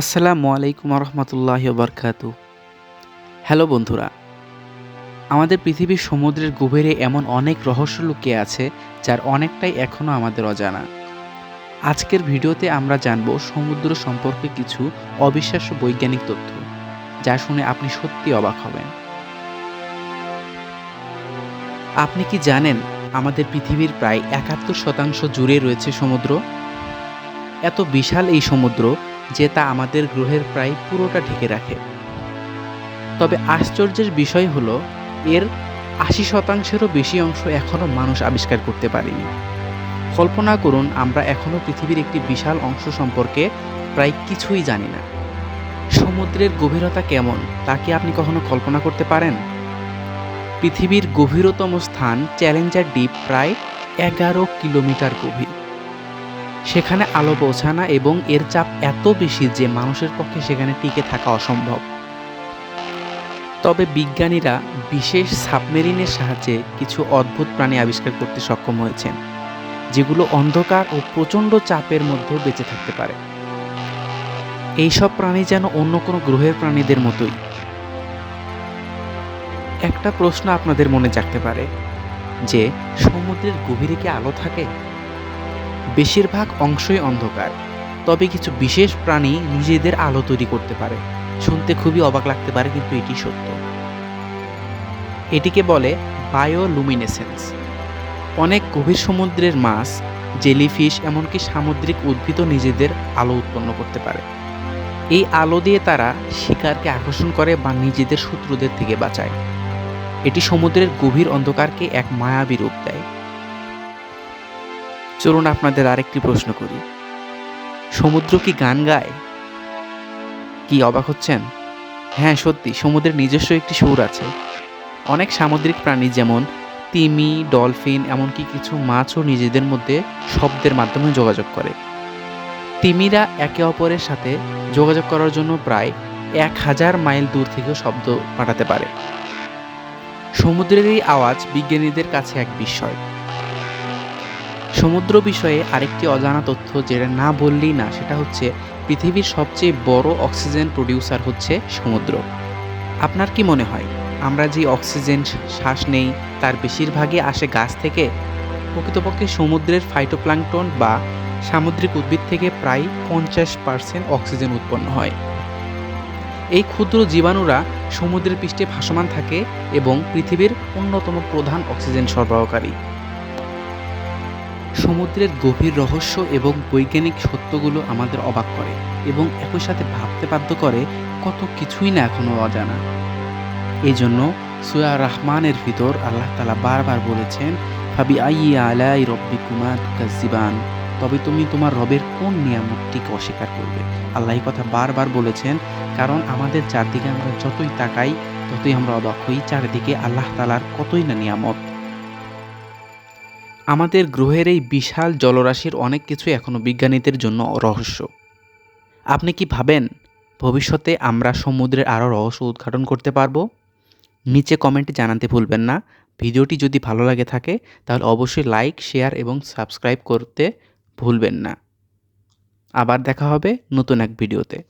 আসসালামু আলাইকুম রহমতুল্লাহ বরকাতু। হ্যালো বন্ধুরা, আমাদের পৃথিবীর সমুদ্রের গভীরে এমন অনেক রহস্য লুকিয়ে আছে যার অনেকটাই এখনও আমাদের অজানা। আজকের ভিডিওতে আমরা জানব সমুদ্র সম্পর্কে কিছু অবিশ্বাস্য বৈজ্ঞানিক তথ্য, যা শুনে আপনি সত্যি অবাক হবেন। আপনি কি জানেন আমাদের পৃথিবীর প্রায় একাত্তর শতাংশ জুড়ে রয়েছে সমুদ্র? এত বিশাল এই সমুদ্র যে তা আমাদের গ্রহের প্রায় পুরোটা ঢেকে রাখে। তবে আশ্চর্যের বিষয় হলো, এর আশি শতাংশেরও বেশি অংশ এখনও মানুষ আবিষ্কার করতে পারেনি। কল্পনা করুন, আমরা এখনও পৃথিবীর একটি বিশাল অংশ সম্পর্কে প্রায় কিছুই জানি না। সমুদ্রের গভীরতা কেমন, তা কি আপনি কখনো কল্পনা করতে পারেন? পৃথিবীর গভীরতম স্থান চ্যালেঞ্জার দ্বীপ প্রায় এগারো কিলোমিটার গভীর। সেখানে আলো পৌঁছানা এবং এর চাপ এত বেশি যে মানুষের পক্ষে সেখানে টিকে থাকা অসম্ভব। তবে বিজ্ঞানীরা বিশেষ সাবমেরিনের সাহায্যে কিছু অদ্ভুত প্রাণী আবিষ্কার করতে সক্ষম হয়েছেন, যেগুলো অন্ধকার ও প্রচণ্ড চাপের মধ্যেও বেঁচে থাকতে পারে। এইসব প্রাণী যেন অন্য কোনো গ্রহের প্রাণীদের মতোই। একটা প্রশ্ন আপনাদের মনে জাগতে পারে যে, সমুদ্রের গভীরে কি আলো থাকে? বেশিরভাগ অংশই অন্ধকার, তবে কিছু বিশেষ প্রাণী নিজেদের আলো তৈরি করতে পারে। শুনতে খুবই অবাক লাগতে পারে, কিন্তু এটি সত্য। এটিকে বলে বায়োলুমিনেসেন্স। অনেক গভীর সমুদ্রের মাছ, জেলিফিশ, এমনকি সামুদ্রিক উদ্ভিদও নিজেদের আলো উৎপন্ন করতে পারে। এই আলো দিয়ে তারা শিকারকে আকর্ষণ করে বা নিজেদের শত্রুদের থেকে বাঁচায়। এটি সমুদ্রের গভীর অন্ধকারকে এক মায়াবী রূপ দেয়। চলুন আপনাদের আরেকটি প্রশ্ন করি। সমুদ্র কি গান গায়? কি অবাক হচ্ছেন? হ্যাঁ সত্যি, সমুদ্রের নিজস্ব একটি সুর আছে। অনেক সামুদ্রিক প্রাণী যেমন তিমি, ডলফিন, এমনকি কিছু মাছও নিজেদের মধ্যে শব্দের মাধ্যমে যোগাযোগ করে। তিমিরা একে অপরের সাথে যোগাযোগ করার জন্য প্রায় এক হাজার মাইল দূর থেকেও শব্দ পাঠাতে পারে। সমুদ্রের এই আওয়াজ বিজ্ঞানীদের কাছে এক বিস্ময়। সমুদ্র বিষয়ে আরেকটি অজানা তথ্য যেটা না বললেই না, সেটা হচ্ছে পৃথিবীর সবচেয়ে বড় অক্সিজেন প্রডিউসার হচ্ছে সমুদ্র। আপনার কি মনে হয়, আমরা যে অক্সিজেন শ্বাস নেই, তার বেশিরভাগই আসে গাছ থেকে? প্রকৃতপক্ষে সমুদ্রের ফাইটোপ্লাঙ্কটন বা সামুদ্রিক উদ্ভিদ থেকে প্রায় পঞ্চাশ পার্সেন্ট অক্সিজেন উৎপন্ন হয়। এই ক্ষুদ্র জীবাণুরা সমুদ্রের পৃষ্ঠে ভাসমান থাকে এবং পৃথিবীর অন্যতম প্রধান অক্সিজেন সরবরাহকারী। সমুদ্রের গভীর রহস্য এবং বৈজ্ঞানিক সত্যগুলো আমাদের অবাক করে এবং একই সাথে ভাবতে বাধ্য করে কত কিছুই না এখনও অজানা। এই জন্য সুয়া রহমানের ভিতর আল্লাহ তালা বারবার বলেছেন ভাবি আইয়া আলাই রব্বি কুমার জীবান তবে তুমি তোমার রবের কোন নিয়ামতটিকে অস্বীকার করবে? আল্লাহ কথা বারবার বলেছেন, কারণ আমাদের চারদিকে আমরা যতই তাকাই, ততই আমরা অবাক হই। চারিদিকে আল্লাহ তালার কতই না নিয়ামত। আমাদের গ্রহের এই বিশাল জলরাশির অনেক কিছু এখনও বিজ্ঞানীদের জন্য রহস্য। আপনি কি ভাবেন, ভবিষ্যতে আমরা সমুদ্রের আরও রহস্য উদ্ঘাটন করতে পারব? নিচে কমেন্টে জানাতে ভুলবেন না। ভিডিওটি যদি ভালো লাগে থাকে, তাহলে অবশ্যই লাইক শেয়ার এবং সাবস্ক্রাইব করতে ভুলবেন না। আবার দেখা হবে নতুন এক ভিডিওতে।